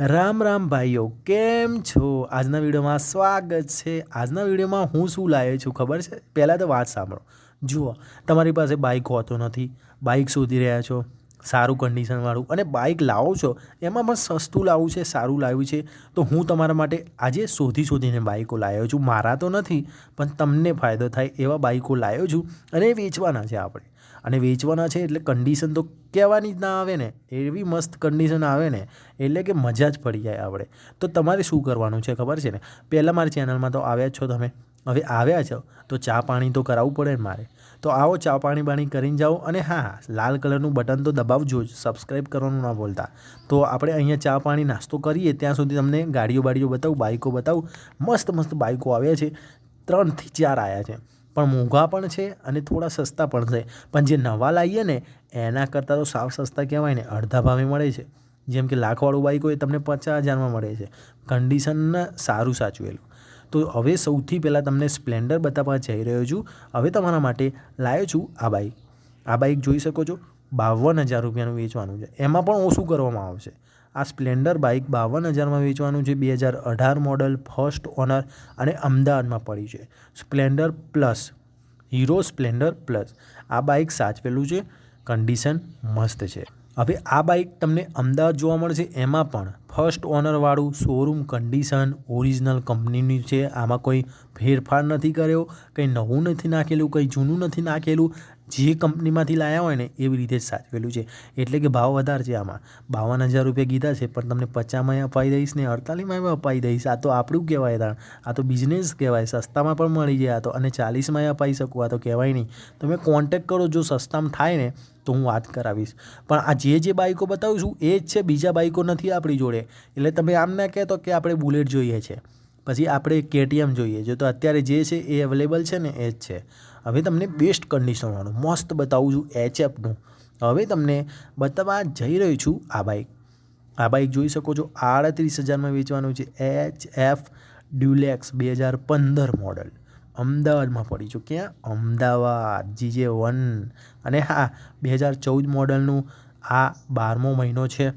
રામ રામ ભાઈઓ, કેમ છો? આજના વિડીયોમાં સ્વાગત છે. આજના વિડીયોમાં હું શું લાવ્યો છું ખબર છે? પહેલાં તો વાત સાંભળો. જુઓ, તમારી પાસે બાઇક હોતો નથી. બાઇક શોધી રહ્યા છો. સારું કન્ડિશનવાળું અને બાઇક લાવો છો, એમાં પણ સસ્તું લાવવું છે, સારું લાવ્યું છે. તો હું તમારા માટે આજે શોધી શોધીને બાઇકો લાવ્યો છું. મારા તો નથી, પણ તમને ફાયદો થાય એવા બાઇકો લાવ્યો છું અને વેચવાના છે આપણે. અને વેચવાના છે એટલે કન્ડિશન તો કહેવાની જ ના આવે ને. એવી મસ્ત કન્ડિશન આવે ને, એટલે કે મજા જ પડી જાય આપણે. તો તમારે શું કરવાનું છે ખબર છે ને? પહેલાં મારી ચેનલમાં તો આવ્યા જ છો તમે. હવે આવ્યા છો તો ચા પાણી તો કરાવવું પડે ને મારે. તો આવો ચા પાણી બાણી કરીને જાઓ અને હા લાલ કલરનું બટન તો દબાવજો જ સબસ્ક્રાઈબ કરવાનું ના બોલતા તો આપણે અહીંયા ચા પાણી નાસ્તો કરીએ. ત્યાં સુધી તમને ગાડીઓ બાડીઓ બતાવું બાઇકો બતાવું. મસ્ત મસ્ત બાઇકો આવ્યા છે. ત્રણથી ચાર આવ્યા છે. પણ મોંઘા પણ છે અને થોડા સસ્તા પણ છે. પણ જે નવા લાવીએ ને, એના કરતાં તો સાવ સસ્તા કહેવાય ને, અડધા ભાવે મળે છે. જેમ કે લાખવાળું બાઇક હોય, તમને પચાસ હજારમાં મળે છે. કન્ડિશન સારું સાચવેલું. તો હવે સૌથી પહેલાં તમને સ્પ્લેન્ડર બતાવવા જઈ રહ્યો છું. હવે તમારા માટે લાવ્યો છું આ બાઇક આ બાઇક જોઈ શકો છો, બાવન હજાર રૂપિયાનું વેચવાનું છે. એમાં પણ ઓછું કરવામાં આવશે. આ સ્પ્લેન્ડર બાઇક બાવન હજારમાં વેચવાનું છે, બે હજાર અઢાર મોડલ, ફર્સ્ટ ઓનર અને અમદાવાદમાં પડી છે. Splendor plus, Hero Splendor plus. આ બાઇક સાચવેલું છે, કન્ડિશન મસ્ત છે. હવે આ બાઇક તમને અમદાવાદ જોવા મળશે. એમાં પણ ફર્સ્ટ ઓનરવાળું શોરૂમ કન્ડિશન ઓરિજિનલ કંપનીની છે. આમાં કોઈ ફેરફાર નથી કર્યો, કંઈ નવું નથી નાખેલું, કંઈ જૂનું નથી નાખેલું. જે કંપનીમાંથી લાવ્યા હોય ને, એવી રીતે જ સાચવેલું છે. એટલે કે ભાવ વધારે છે આમાં. બાવન હજાર રૂપિયા કીધા છે, પણ તમને પચાસમાં અપાઈ દઈશ ને અડતાલીસમાં અપાઈ દઈશ. આ તો આપણું કહેવાય તાણ. આ તો બિઝનેસ કહેવાય. સસ્તામાં પણ મળી જાય. આ તો અને ચાલીસમાં અપાઈ શકું. આ તો કહેવાય નહીં. તમે કોન્ટેક કરો જો સસ્તામાં થાય ને, તો હું વાત કરાવીશ. પણ આ જે જે બાઇકો બતાવું છું, એ જ છે. બીજા બાઇકો નથી આપણી જોડે. એટલે તમે આમ ના કહેતો કે આપણે બુલેટ જોઈએ છે. પછી આપણે કેટીએમ જોઈએ. જો તો અત્યારે જે છે એ અવેલેબલ છે ને, એ જ છે. હવે તમને બેસ્ટ કન્ડિશનવાળું મસ્ત બતાવું છું એચએફનું હવે તમને બતાવવા જઈ રહ્યો છું આ બાઇક આ બાઇક જોઈ શકો છો, આડત્રીસ હજારમાં વેચવાનું છે એચ એફ ડ્યુલેક્સ બે હજાર પંદર મોડલ અમદાવાદમાં પડી છું. ક્યાં? અમદાવાદ જીજે વન અને હા, બે હજાર ચૌદ મોડલનું આ બારમો મહિનો છે.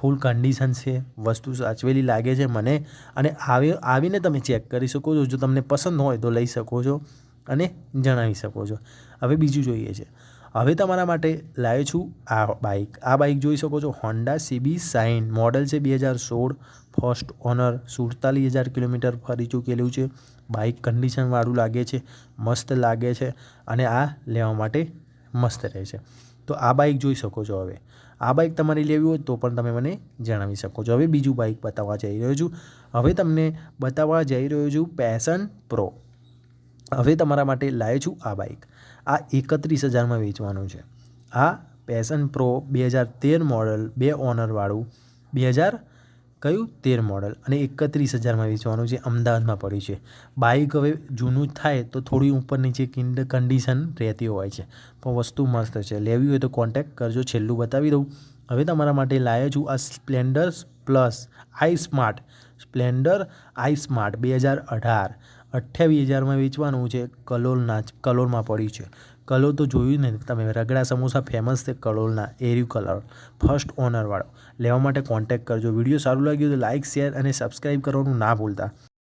ફૂલ કન્ડિશન છે, વસ્તુ સાચવેલી લાગે છે મને. અને આવી, આવીને તમે ચેક કરી શકો છો. જો તમને પસંદ હોય તો લઈ શકો છો. અને જણાવી શકો છો. હવે બીજું જોઈએ છે. હવે તમારા માટે લાવ્યો છું આ બાઇક આ બાઇક જોઈ શકો છો. હોન્ડા સીબી સાઇન મોડલ છે બે હજાર સોળ. ફર્સ્ટ ઓનર સુડતાલીસ હજાર કિલોમીટર ફરી ચૂકેલું છે. બાઇક કન્ડિશનવાળું લાગે છે. મસ્ત લાગે છે અને આ લેવા માટે મસ્ત રહે છે. તો આ બાઇક જોઈ શકો છો હવે. આ બાઇક તમારે લેવી હોય તો પણ તમે મને જણાવી શકો છો. હવે બીજું બાઇક બતાવવા જઈ રહ્યો છું. હવે તમને બતાવવા જઈ રહ્યો છું પેશન પ્રો હવે તમારા માટે લાવ્યો છું આ બાઇક આ એકત્રીસ હજારમાં વેચવાનું છે. આ પેશન પ્રો બે હજાર તેર મોડલ, બે ઓનરવાળું બે હજાર કયું? તેર મોડલ અને એકત્રીસ હજારમાં વેચવાનું છે, અમદાવાદમાં પડ્યું છે. બાઇક હવે જૂનું થાય તો થોડી ઉપર નીચે કિન્ડ કન્ડિશન રહેતી હોય છે. પણ વસ્તુ મસ્ત છે. લેવી હોય તો કોન્ટેક્ટ કરજો. છેલ્લું બતાવી દઉં. હવે તમારા માટે લાવ્યો છું આ Splendor plus i smart Splendor i smart બે હજાર અઢાર. અઠ્યાવીસ હજારમાં વેચવાનું છે કલોલના કલોલમાં પડ્યું છે. કલોલ તો જોયું ને તમે રગડા સમોસા ફેમસ છે કલોલના, એર્યુ કલર ફર્સ્ટ ઓનરવાળો લેવા માટે કોન્ટેક્ટ કરજો. વીડિયો સારું લાગ્યું તો લાઇક શેર અને સબસ્ક્રાઈબ કરવાનું ના ભૂલતા.